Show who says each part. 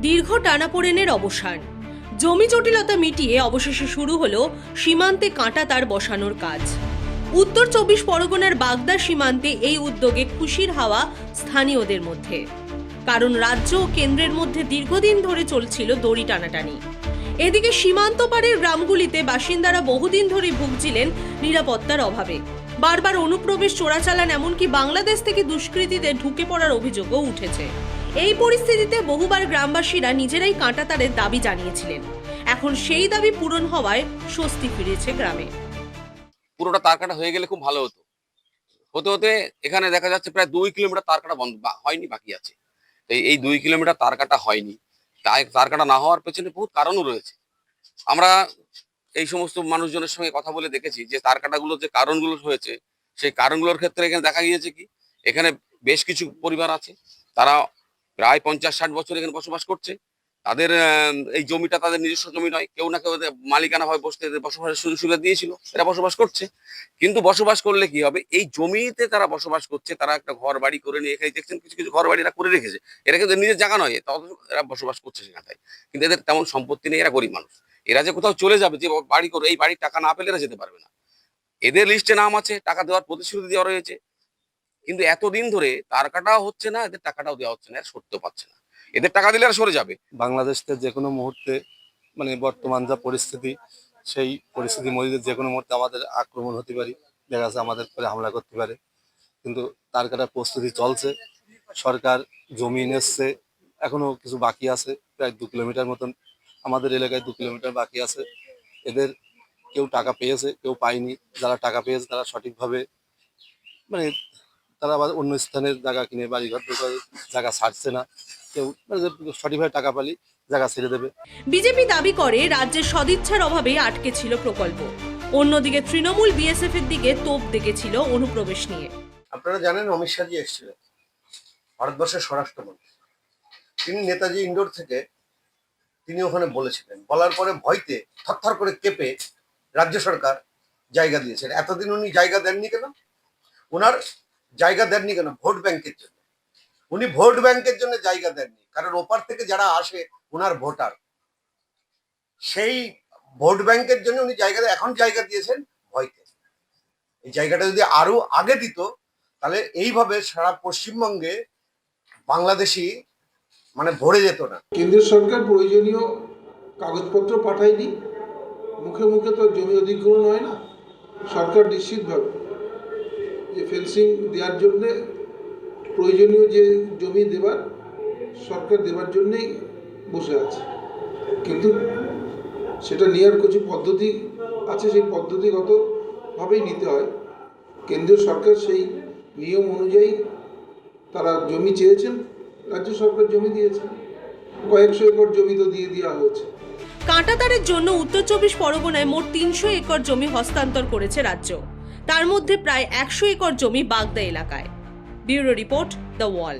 Speaker 1: দীর্ঘ টানাপোড়েনের অবসান। জমি জটিলতা মিটিয়ে অবশেষে শুরু হলো সীমান্তে কাঁটা তার বসানোর কাজ। উত্তর চব্বিশ পরগনার বাগদা সীমান্তে এই উদ্যোগে খুশির হাওয়া স্থানীয়দের মধ্যে। কারণ রাজ্য ও কেন্দ্রের মধ্যে দীর্ঘদিন ধরে চলছিল দড়ি টানাটানি। এদিকে সীমান্ত পাড়ের গ্রামগুলিতে বাসিন্দারা বহুদিন ধরে ভুগছিলেন নিরাপত্তার অভাবে। বারবার অনুপ্রবেশ, চোরাচালান, এমনকি বাংলাদেশ থেকে দুষ্কৃতীদের ঢুকে পড়ার অভিযোগও উঠেছে। এই পরিস্থিতিতে বহুবার গ্রামবাসীরা নিজেরাই কাঁটাতারের দাবি জানিয়েছিলেন। এখন সেই দাবি পূরণ হওয়ায় স্বস্তি ফিরেছে গ্রামে।
Speaker 2: পুরোটা তার কাটা হয়ে গেলে খুব ভালো হতো। হতে হতে এখানে দেখা যাচ্ছে প্রায় দুই কিলোমিটার তার কাটা বন্ধ হয়নি, বাকি আছে। এই- এই দুই কিলোমিটার তার কাটা হয়নি। তার কাটা না হওয়ার পেছনে বহুত কারণও রয়েছে। আমরা এই সমস্ত মানুষজনের সঙ্গে কথা বলে দেখেছি যে তার কাটাগুলো যে কারণগুলো হয়েছে, সেই কারণগুলোর ক্ষেত্রে এখানে দেখা গিয়েছে কি, এখানে বেশ কিছু পরিবার আছে, তারা প্রায় পঞ্চাশ ষাট বছর এখানে বসবাস করছে। তাদের এই জমিটা তাদের নিজস্ব জমি নয়, কেউ না কেউ মালিকানা ভাবে বসতে বসবাসের সুযোগ সুবিধা দিয়েছিল, এরা বসবাস করছে। কিন্তু বসবাস করলে কি হবে, এই জমিতে তারা বসবাস করছে, তারা একটা ঘর বাড়ি করে নিয়ে এখানে দেখছেন কিছু কিছু ঘর বাড়ি এরা করে রেখেছে। এরা কিন্তু নিজের জায়গা নয় অথচ এরা বসবাস করছে সেখানটায়। কিন্তু এদের তেমন সম্পত্তি নেই, এরা গরিব মানুষ। এরা যে কোথাও চলে যাবে, যে বাড়ি করে এই বাড়ির টাকা না পেলে এরা যেতে পারবে না। এদের লিস্টে নাম আছে, টাকা দেওয়ার প্রতিশ্রুতি দেওয়া রয়েছে। কিন্তু এতদিন ধরে তার কাটাও হচ্ছে না, এদের টাকাটাও দেওয়া হচ্ছে না সরতে পারছে না। এদের টাকা দিলে আর সরে যাবে।
Speaker 3: বাংলাদেশতে যে কোনো মুহূর্তে মানে বর্তমান যা পরিস্থিতি, সেই পরিস্থিতির মধ্যে যে কোনো মুহূর্তে আমাদের আক্রমণ হতে পারে, দেখা যাচ্ছে আমাদের করে হামলা করতে পারে। কিন্তু তার কাটার প্রস্তুতি চলছে। সরকার জমি এসছে এখনও কিছু বাকি আছে, প্রায় দু কিলোমিটার মতন আমাদের এলাকায় দু কিলোমিটার বাকি আছে। এদের কেউ টাকা পেয়েছে কেউ পায়নি। যারা টাকা পেয়েছে তারা সঠিকভাবে মানে তারা আবার অন্য স্থানের জায়গা কিনে বাড়ি ঘর দোকান জায়গা ছাড়ছে না। কেউ মানে সঠিকভাবে টাকা পালি জায়গা ছেড়ে দেবে।
Speaker 1: বিজেপি দাবি করে রাজ্যের সদিচ্ছার অভাবে আটকে ছিল প্রকল্প। অন্যদিকে তৃণমূল বিএসএফ এর দিকে তোপ দেখেছিল অনুপ্রবেশ নিয়ে।
Speaker 4: আপনারা জানেন অমিত শাহজি এসেছিলেন ভারতবর্ষের স্বরাষ্ট্রমন্ত্রী। তিনি নেতাজি ইন্ডোর থেকে তিনি ওখানে বলেছিলেন। বলার পরে ভয়তে থরথর করে কেঁপে রাজ্য সরকার জায়গা দিয়েছেন। এতদিন উনি জায়গা দেননি কেন? ওনার জায়গা দেননি কেন? ভোট ব্যাংকের জন্য। উনি ভোট ব্যাংকের জন্য জায়গা দেননি। কারণ ওপার থেকে যারা আসে ওনার ভোটার। সেই ভোট ব্যাংকের জন্য উনি জায়গা এখন জায়গা দিয়েছেন ভয়তে। এই জায়গাটা যদি আরও আগে দিত, তাহলে এইভাবে সারা পশ্চিমবঙ্গে বাংলাদেশি মানে ভরে যেত না।
Speaker 5: কেন্দ্রীয় সরকার প্রয়োজনীয় কাগজপত্র পাঠায়নি। মুখে মুখে তো জমি অধিগ্রহণ হয় না। সরকার নিশ্চিতভাবে যে ফেন্সিং দেওয়ার জন্যে, প্রয়োজনীয় যে জমি দেবার, সরকার দেবার জন্যেই বসে আছে। কিন্তু সেটা নেওয়ার কিছু পদ্ধতি আছে, সেই পদ্ধতিগতভাবেই নিতে হয়। কেন্দ্রীয় সরকার সেই নিয়ম অনুযায়ী তারা জমি চেয়েছেন। রাজ্য সরকার জমি দিয়েছে। কয়েকশো একর জমি তো দিয়ে দেওয়া হয়েছে।
Speaker 1: কাঁটাতারের জন্য উত্তর চব্বিশ পরগনায় মোট তিনশো একর জমি হস্তান্তর করেছে রাজ্য। তার মধ্যে প্রায় একশো একর জমি বাগদা এলাকায়। Bureau report the wall.